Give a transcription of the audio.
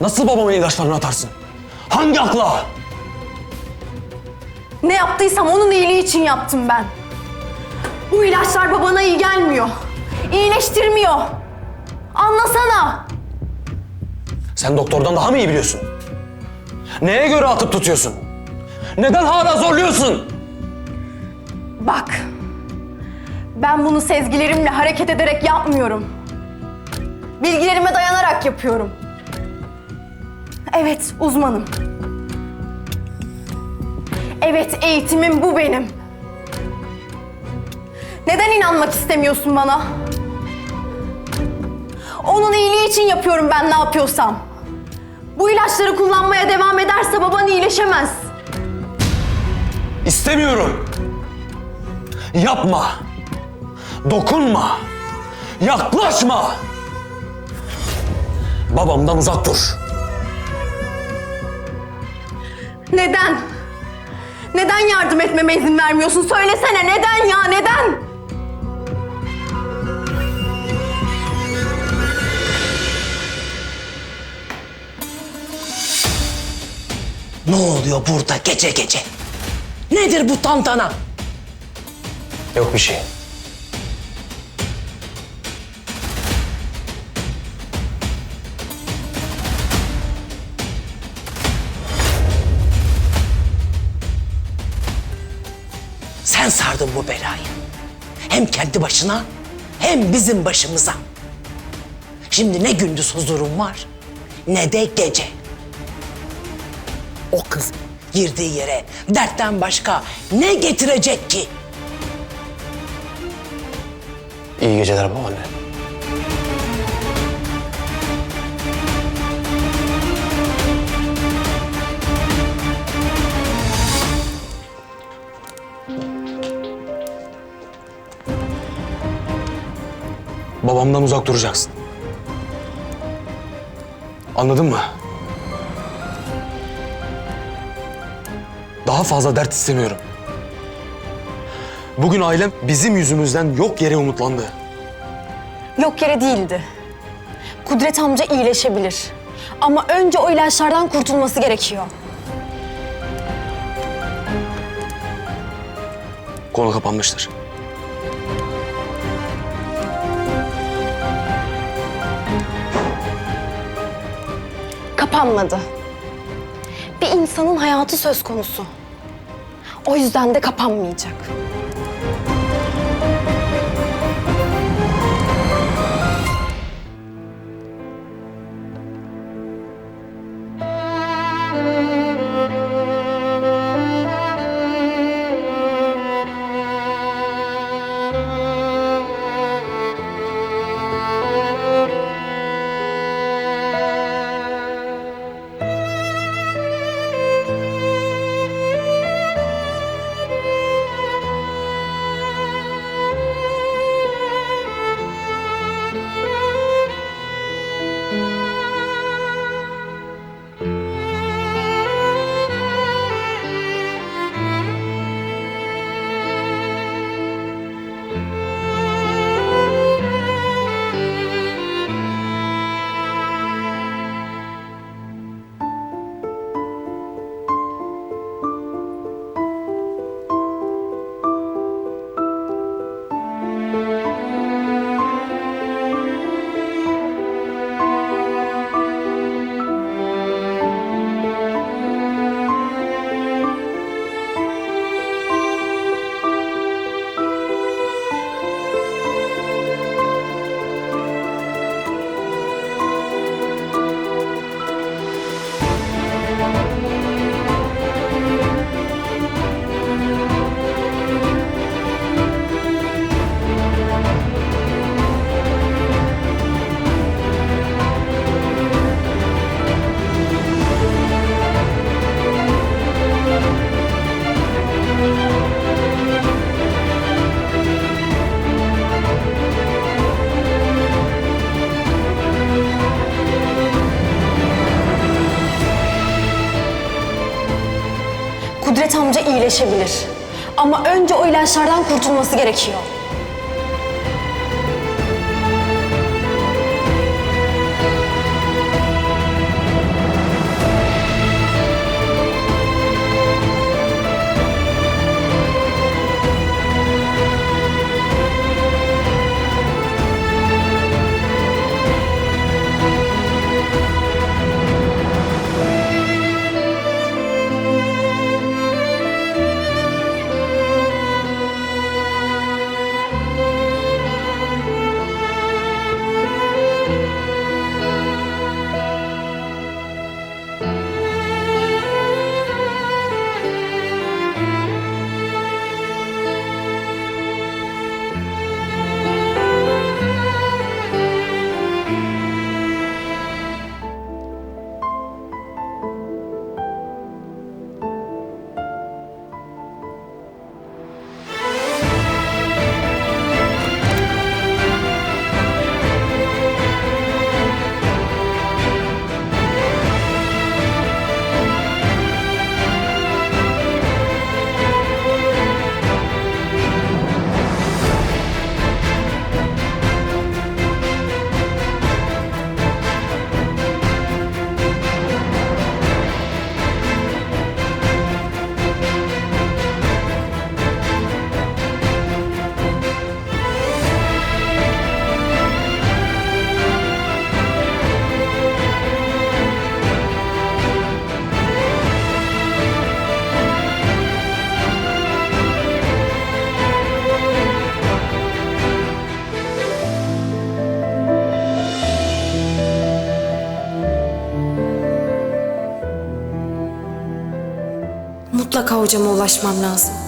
Nasıl babamın ilaçlarını atarsın? Hangi akla? Ne yaptıysam onun iyiliği için yaptım ben. Bu ilaçlar babana iyi gelmiyor. İyileştirmiyor. Anlasana. Sen doktordan daha mı iyi biliyorsun? Neye göre atıp tutuyorsun? Neden hala zorluyorsun? Bak. Ben bunu sezgilerimle hareket ederek yapmıyorum. Bilgilerime dayanarak yapıyorum. Evet, uzmanım. Evet, eğitimim bu benim. Neden inanmak istemiyorsun bana? Onun iyiliği için yapıyorum ben ne yapıyorsam. Bu ilaçları kullanmaya devam ederse baban iyileşemez. İstemiyorum. Yapma. Dokunma. Yaklaşma. Babamdan uzak dur. Neden? Neden yardım etmeme izin vermiyorsun? Söylesene neden ya neden? Ne oluyor burada gece gece? Nedir bu tantana? Yok bir şey. Sen sardın bu belayı. Hem kendi başına hem bizim başımıza. Şimdi ne gündüz huzurum var ne de gece. O kız girdiği yere dertten başka ne getirecek ki? İyi geceler babaanne. Babamdan uzak duracaksın. Anladın mı? Daha fazla dert istemiyorum. Bugün ailem bizim yüzümüzden yok yere umutlandı. Yok yere değildi. Kudret amca iyileşebilir. Ama önce o ilaçlardan kurtulması gerekiyor. Konu kapanmıştır. Kapanmadı. Bir insanın hayatı söz konusu. O yüzden de kapanmayacak. Kudret amca iyileşebilir. Ama önce o ilaçlardan kurtulması gerekiyor. Mutlaka hocama ulaşmam lazım.